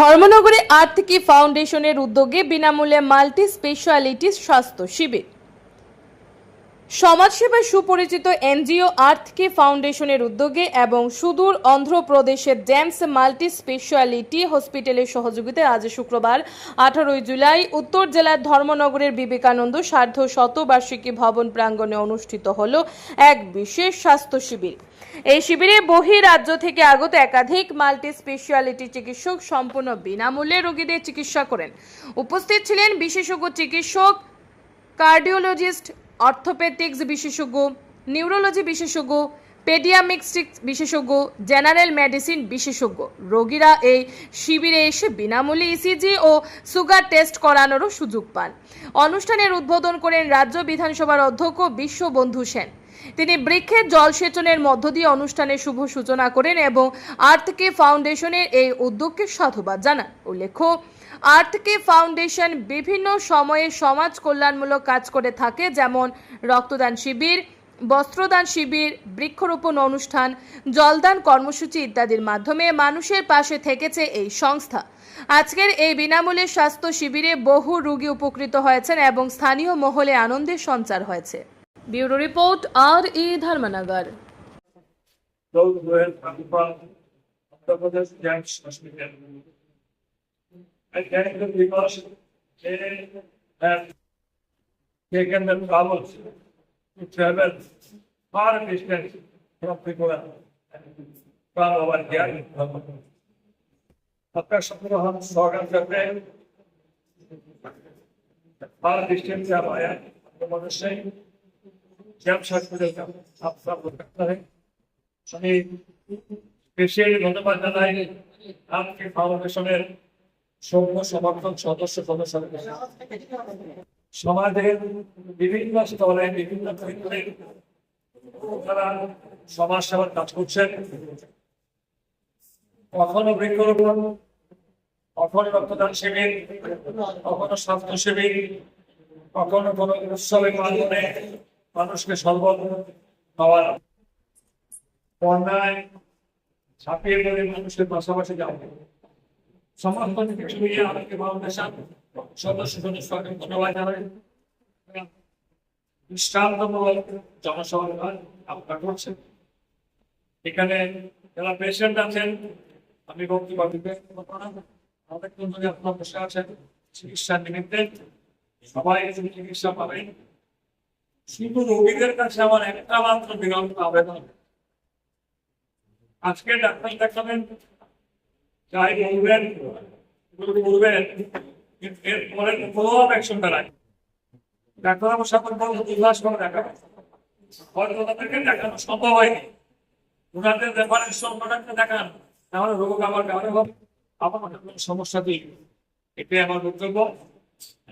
ধর্মনগরে আর্থিকী ফাউন্ডেশনের উদ্যোগে বিনামূল্যে মাল্টি স্পেশালিটি স্বাস্থ্য শিবির। সমাজসেবায় সুপরিচিত এনজিও আর্থকে ফাউন্ডেশনের উদ্যোগে এবং সুদূর অন্ধ্রপ্রদেশের জেমস মাল্টি স্পেশালিটি হসপিটালের সহযোগিতায় আজ শুক্রবার, আঠারোই জুলাই, উত্তর জেলার ধর্মনগরের বিবেকানন্দ সার্ধ শতবার্ষিকী ভবন প্রাঙ্গণে অনুষ্ঠিত হল এক বিশেষ স্বাস্থ্য শিবির। এই শিবিরে বহি রাজ্য থেকে আগত একাধিক মাল্টি স্পেশালিটি চিকিৎসক সম্পূর্ণ বিনামূল্যে রোগীদের চিকিৎসা করেন। উপস্থিত ছিলেন বিশেষজ্ঞ চিকিৎসক, কার্ডিওলজিস্ট অর্থোপেডিক্স বিশেষজ্ঞ, নিউরোলজি বিশেষজ্ঞ পেডিয়ামিক্সটিক্স বিশেষজ্ঞ, জেনারেল মেডিসিন বিশেষজ্ঞ। রোগীরা এই শিবিরে এসে বিনামূল্যে ইসিজি ও সুগার টেস্ট করানোরও সুযোগ পান। অনুষ্ঠানের উদ্বোধন করেন রাজ্য বিধানসভার অধ্যক্ষ বিশ্ববন্ধু সেন। তিনি বৃক্ষের জলসেচনের মধ্য দিয়ে অনুষ্ঠানের শুভ সূচনা করেন এবং আর্থকে ফাউন্ডেশনের এই উদ্যোগকে সাধুবাদ জানান। উল্লেখ্য, আর্থকে ফাউন্ডেশন বিভিন্ন সময়ে সমাজ কল্যাণমূলক কাজ করে থাকে, যেমন রক্তদান শিবির, বস্ত্রদান শিবির, বৃক্ষরোপণ অনুষ্ঠান, জলদান কর্মসূচি ইত্যাদির মাধ্যমে মানুষের পাশে থেকেছে এই সংস্থা। আজকের এই বিনামূল্যে স্বাস্থ্য শিবিরে বহু রোগী উপকৃত হয়েছেন এবং স্থানীয় মহলে আনন্দের সঞ্চার হয়েছে। Bureau report R E Dharmanagar those who have come from Uttar Pradesh Giants Hospital. I thank them because they have taken the trouble to travel far distance from Tripura from our Giant. आपका शुक्र हम स्वागत करते हैं far distance से आप आया तो मनुष्य जब हॉस्पिटल का आप सब करता है আমি স্পেশালি ধন্যবাদ জানাই আজকে ফাউন্ডেশনের সৌম্য সমর্থন সদস্য সদস্যদের সমাজের বিভিন্ন স্তরে বিভিন্ন ক্ষেত্রে তারা সমাজ সেবার কাজ করছেন কখনো বৃক্ষরোপণ কখনো রক্তদান শিবির কখনো স্বাস্থ্য শিবির কখনো কোনো উৎসবের মাধ্যমে মানুষকে মানুষের পাশাপাশি ধন্যবাদ করছেন এখানে যারা পেশেন্ট আছেন, আমি বক্তব্য দিতে অনেক যদি আপনার বসে আছেন, চিকিৎসার নিমিত্তে সবাই চিকিৎসা পাবেন। শুধু রোগীদের কাছে আমার একটা মাত্র বিনম্র আবেদন। আজকে ডাক্তার দেখাবেন, যাই বলবেন বলবেন ডাক্তার দেখানো সম্ভব হয়নি। দেখান রোগ আমার হবে। সমস্যা এটাই আমার বক্তব্য।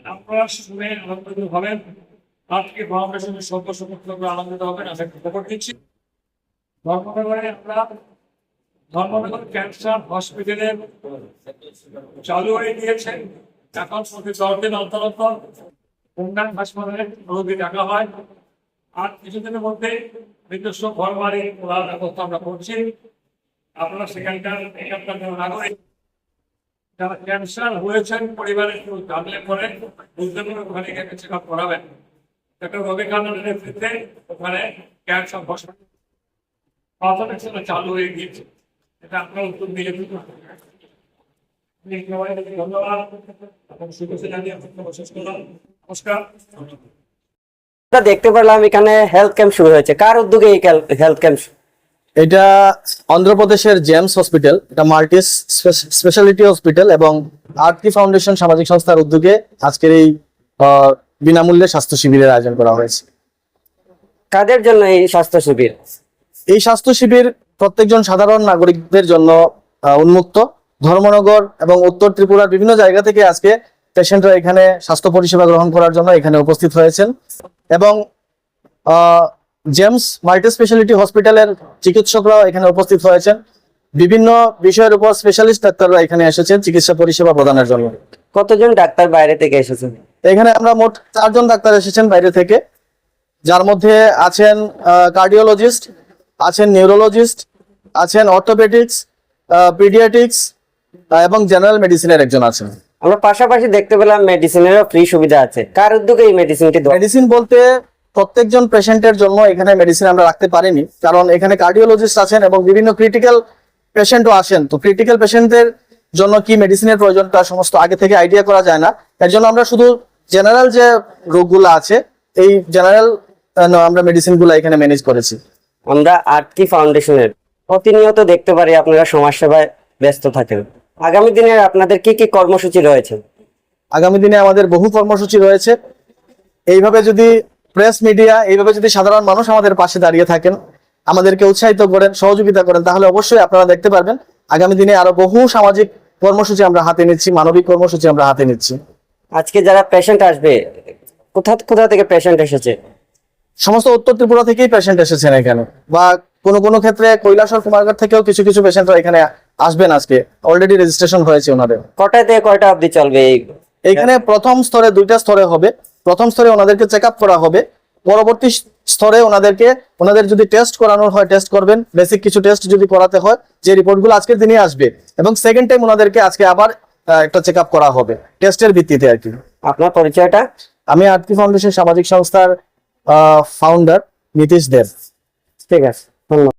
আপনারা শুনে আনন্দিত হবেন। আজকে ফাউন্ডেশনের সদস্য আনন্দিত হবেন, আমি খবর দিচ্ছি। ধর্মনগরে আমরা ধর্মনগর ক্যান্সার হসপিটালে চালু হয়ে গিয়েছে। এখন প্রতি দশ দিন অন্তর অন্তর হাসপাতালে রোগী দেখা হয়। আর কিছুদিনের মধ্যে নিজস্ব ঘর বাড়ি খোলার ব্যবস্থা আমরা করছি। আপনারা সেখানকার এখানকার নাগরিক যারা ক্যান্সার হয়েছেন, পরিবারের কেউ জানলে পরে বুঝতে পারে ওখানে গিয়ে চেক আপ করাবেন। কান্ডের নেতৃত্বে ওখানে ক্যান্সার হসপিটাল প্রাথমিক চালু হয়ে গিয়েছে। এটা আপনার উত্তর দিয়ে দিন। আপনি সবাইকে ধন্যবাদ। এবং শুভেচ্ছা জানিয়ে আপনাকে শেষ করলাম। নমস্কার। আমরা দেখতে পারলাম এখানে হেলথ ক্যাম্প শুরু হয়েছে। কার উদ্যোগে এই হেলথ ক্যাম্প এটা অন্ধ্রপ্রদেশের জেমস হসপিটাল। এটা মাল্টি স্পেশালিটি হসপিটাল এবং আর্থি ফাউন্ডেশন সামাজিক সংস্থার উদ্যোগে আজকের এই বিনামূল্যে স্বাস্থ্য শিবিরের আয়োজন করা হয়েছে। কাদের জন্য এই স্বাস্থ্য শিবির? এই স্বাস্থ্য শিবির প্রত্যেকজন সাধারণ নাগরিকদের জন্য উন্মুক্ত। ধর্মনগর এবং উত্তর ত্রিপুরার বিভিন্ন জায়গা থেকে আজকে পেশেন্টরা এখানে স্বাস্থ্য পরিষেবা গ্রহণ করার জন্য এখানে উপস্থিত হয়েছেন। এবং জেমস মাল্টি স্পেশালিটি হসপিটালের চিকিৎসকরাও এখানে উপস্থিত হয়েছেন। বিভিন্ন বিষয়ের উপর স্পেশালিস্ট ডাক্তাররা এখানে এসেছেন চিকিৎসা পরিষেবা প্রদানের জন্য। কতজন ডাক্তার বাইরে থেকে এসেছেন? এখানে আমরা মোট চারজন ডাক্তার এসেছেন বাইরে থেকে। যার মধ্যে আছেন কার্ডিওলজিস্ট আছেন নিউরোলজিস্ট আছেন অর্থোপেডিক্স পিডিয়াটিক্স এবং জেনারেল মেডিসিনের একজন আছেন। আমরা পাশাপাশি দেখতে পেলাম মেডিসিনেরও ফ্রি সুবিধা আছে। কার উদ্যোগে এই মেডিসিনটি মেডিসিন বলতে প্রত্যেকজন পেশেন্টের জন্য এখানে মেডিসিন আমরা রাখতে পারিনি। কারণ এখানে কার্ডিওলজিস্ট আছেন এবং বিভিন্ন ক্রিটিক্যাল পেশেন্টও আসেন। তো ক্রিটিক্যাল পেশেন্টদের জন্য কি মেডিসিনের প্রয়োজন তার সমস্ত আগে থেকে আইডিয়া করা যায় না। এর জন্য আমরা শুধু জেনারেল যে রোগগুলো আছে এই জেনারেল আমরা মেডিসিনগুলো এখানে ম্যানেজ করেছি। আমরা আর্টকি ফাউন্ডেশনের প্রতিনিয়ত দেখতে পারি আপনারা সমাজসেবায় ব্যস্ত থাকেন। আগামী দিনে আপনাদের কি কি কর্মসূচি রয়েছে? আগামী দিনে আমাদের বহু কর্মসূচি রয়েছে। এইভাবে যদি প্রেস মিডিয়া এইভাবে যদি সাধারণ মানুষ আমাদের পাশে দাঁড়িয়ে থাকেন আমাদেরকে উৎসাহিত করেন সহযোগিতা করেন তাহলে অবশ্যই আপনারা দেখতে পারবেন। আগামী দিনে আরও বহু সামাজিক কর্মসূচি আমরা হাতে নিচ্ছি মানবিক কর্মসূচি আমরা হাতে নিচ্ছি। আজকে যারা পেশেন্ট আসবে কোথা কোথা থেকে পেশেন্ট এসেছে? সমস্ত উত্তর ত্রিপুরা থেকেই পেশেন্ট এসেছেন এখানে। বা কোনো কোনো ক্ষেত্রে কৈলাসর কুমারঘাট থেকেও কিছু কিছু পেশেন্টরা এখানে আসবেন আজকে। অলরেডি রেজিস্ট্রেশন হয়েছে ওনাদের। কটায় থেকে কয়টা অবধি চলবে এখানে প্রথম স্তরে দুইটা স্তরে হবে। প্রথম স্তরে ওনাদেরকে চেক করা হবে। পরবর্তী স্তরে ওনাদেরকে ওনাদের যদি টেস্ট করানোর হয় টেস্ট করবেন। বেসিক কিছু টেস্ট যদি করাতে হয় যে রিপোর্টগুলো আজকের দিনে আসবে। এবং সেকেন্ড টাইম ওনাদেরকে আজকে আবার একটা চেক আপ করা হবে। টেস্টের ভিত্তিতে আর কি। আপনার পরিচয়টা? আমি আরতি ফাউন্ডেশন সামাজিক সংস্থার ফাউন্ডার নীতিশ দেব। ঠিক আছে ধন্যবাদ।